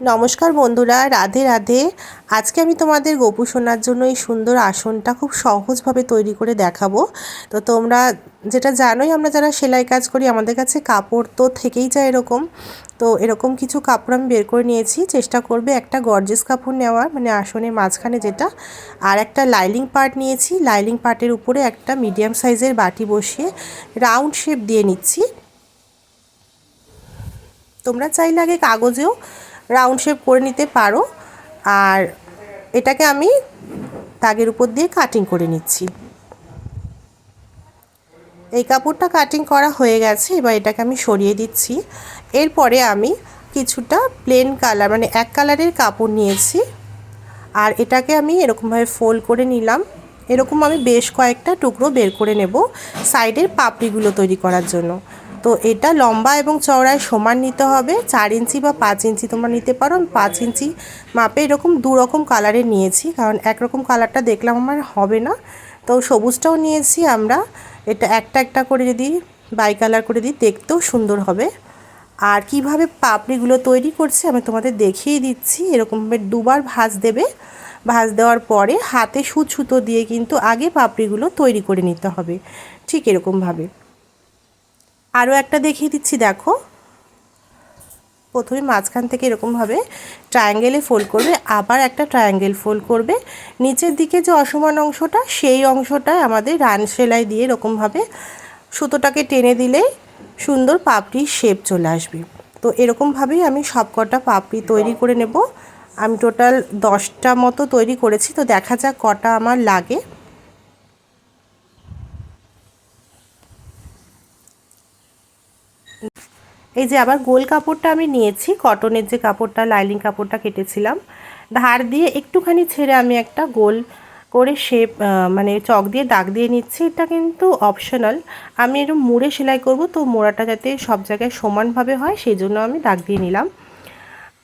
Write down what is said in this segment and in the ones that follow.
নমস্কার বন্ধুরা, রাধে রাধে। আজকে আমি তোমাদের গোপু শোনার জন্য এই সুন্দর আসনটা খুব সহজভাবে তৈরি করে দেখাবো। তো তোমরা যেটা জানোই, আমরা যারা সেলাই কাজ করি, আমাদের কাছে কাপড় তো থেকেই যায় এরকম। তো এরকম কিছু কাপড় আমি বের করে নিয়েছি। চেষ্টা করবে একটা গর্জেস কাপড় নেওয়ার মানে আসনের মাঝখানে যেটা। আর একটা লাইলিং পার্ট নিয়েছি। লাইলিং পার্টের উপরে একটা মিডিয়াম সাইজের বাটি বসিয়ে রাউন্ড শেপ দিয়ে নিচ্ছি। তোমরা চাইলে আগে কাগজেও রাউন্ড শেপ করে নিতে পারো। আর এটাকে আমি দাগের উপর দিয়ে কাটিং করে নিচ্ছি। এই কাপড়টা কাটিং করা হয়ে গেছে, এবার এটাকে আমি সরিয়ে দিচ্ছি। এরপরে আমি কিছুটা প্লেন কালার মানে এক কালারের কাপড় নিয়েছি। আর এটাকে আমি এরকমভাবে ফোল্ড করে নিলাম। এরকম আমি বেশ কয়েকটা টুকরো বের করে নেব সাইডের পাপড়িগুলো তৈরি করার জন্য। তো এটা লম্বা এবং চওড়ায় সমান নিতে হবে। চার ইঞ্চি বা পাঁচ ইঞ্চি তোমরা নিতে পারো। আমি পাঁচ ইঞ্চি মাপে এরকম দু রকম কালারের নিয়েছি, কারণ একরকম কালারটা দেখলাম আমার হবে না। তো সবুজটাও নিয়েছি আমরা। এটা একটা একটা করে যদি বাই কালার করে দিই, দেখতেও সুন্দর হবে। আর কীভাবে পাপড়িগুলো তৈরি করছি আমি তোমাদের দেখিয়ে দিচ্ছি। এরকমভাবে দুবার ভাজ দেবে। ভাজ দেওয়ার পরে হাতে সুচ সুতো দিয়ে কিন্তু আগে পাপড়িগুলো তৈরি করে নিতে হবে। ঠিক এরকমভাবে। আরও একটা দেখিয়ে দিচ্ছি, দেখো। প্রথমে মাঝখান থেকে এরকমভাবে ট্রায়াঙ্গেলে ফোল্ড করবে, আবার একটা ট্রায়াঙ্গেল ফোল্ড করবে। নিচের দিকে যে অসমান অংশটা, সেই অংশটায় আমাদের রান সেলাই দিয়ে এরকমভাবে সুতোটাকে টেনে দিলেই সুন্দর পাপড়ির শেপ চলে আসবে। তো এরকমভাবেই আমি সব কটা পাপড়ি তৈরি করে নেব। আমি টোটাল দশটা মতো তৈরি করেছি, তো দেখা যাক কটা আমার লাগে। এই যে আবার গোল কাপড়টা আমি নিয়েছি কটনের যে কাপড়টা লাইলিং কাপড়টা কেটেছিলাম, ধার দিয়ে একটুখানি ছেড়ে আমি একটা গোল করে শেপ মানে চক দিয়ে দাগ দিয়ে নিচ্ছি। এটা কিন্তু অপশনাল আমি এরকম মুড়ে সেলাই করব, তো মোড়াটা যাতে সব জায়গায় সমানভাবে হয় সেই জন্য আমি দাগ দিয়ে নিলাম।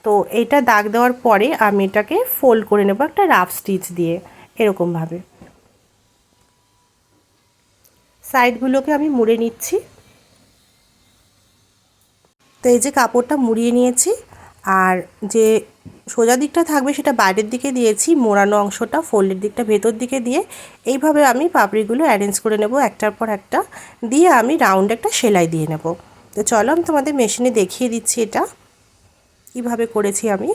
তো এটা দাগ দেওয়ার পরে আমি এটাকে ফোল্ড করে নেব একটা রাফ স্টিচ দিয়ে, এরকমভাবে। সাইডগুলোকে আমি মুড়ে নিচ্ছি। তো এই যে কাপড়টা মুড়িয়ে নিয়েছি আর যে সোজা দিকটা থাকবে সেটা বাইরের দিকে দিয়েছি, মোড়ানো অংশটা ফোল্ডের দিকটা ভেতর দিকে দিয়ে। এইভাবে আমি পাপড়িগুলো অ্যারেঞ্জ করে নেব একটার পর একটা। দিয়ে আমি রাউন্ড একটা সেলাই দিয়ে নেব। তো চলো আমি তোমাদের মেশিনে দেখিয়ে দিচ্ছি এটা। কীভাবে করেছি আমি।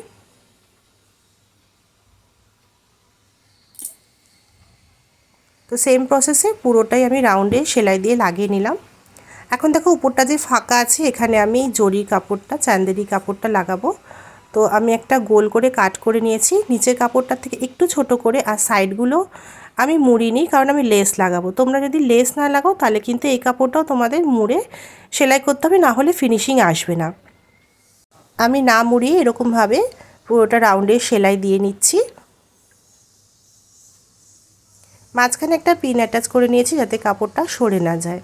তো সেম প্রসেসে পুরোটাই আমি রাউন্ডে সেলাই দিয়ে লাগিয়ে নিলাম। এখন দেখো, উপরটা যে ফাঁকা আছে, এখানে আমি জরি কাপড়টা, চান্দেরি কাপড়টা লাগাবো। তো আমি একটা গোল করে কাট করে নিয়েছি। নিচের কাপড়টার থেকে একটু ছোট করে আর সাইডগুলো আমি মুড়ি নিই, কারণ আমি লেস লাগাবো। তোমরা যদি লেস না লাগাও, তাহলে কিন্তু এই কাপড়টাও তোমাদের মুড়ে সেলাই করতে হবে, না হলে ফিনিশিং আসবে না। আমি না মুড়িয়ে এরকমভাবে পুরোটা রাউন্ডে সেলাই দিয়ে নিচ্ছি। মাঝখানে একটা পিন অ্যাটাচ করে নিয়েছি, যাতে কাপড়টা সরে না যায়।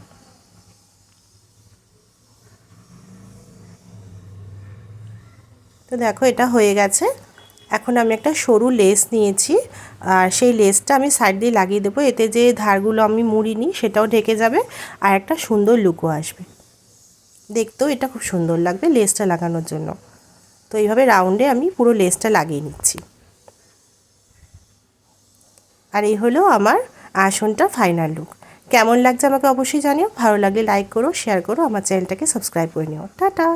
তো দেখো, এটা হয়ে গেছে। এখন আমি একটা সরু লেস নিয়েছি। আর সেই লেসটা আমি সাইড দিয়ে লাগিয়ে দেবো। এতে যে ধারগুলো আমি মুড়ি নিই সেটাও ঢেকে যাবে। আর একটা সুন্দর লুকও আসবে। দেখতেও এটা খুব সুন্দর লাগবে লেসটা লাগানোর জন্য। তো এইভাবে রাউন্ডে আমি পুরো লেসটা লাগিয়ে নিচ্ছি। আর এই হলো আমার আসনটা ফাইনাল লুক কেমন লাগছে আমাকে অবশ্যই জানিও। ভালো লাগলে লাইক করো শেয়ার করো, আমার চ্যানেলটাকে সাবস্ক্রাইব করে নিও। টাটা!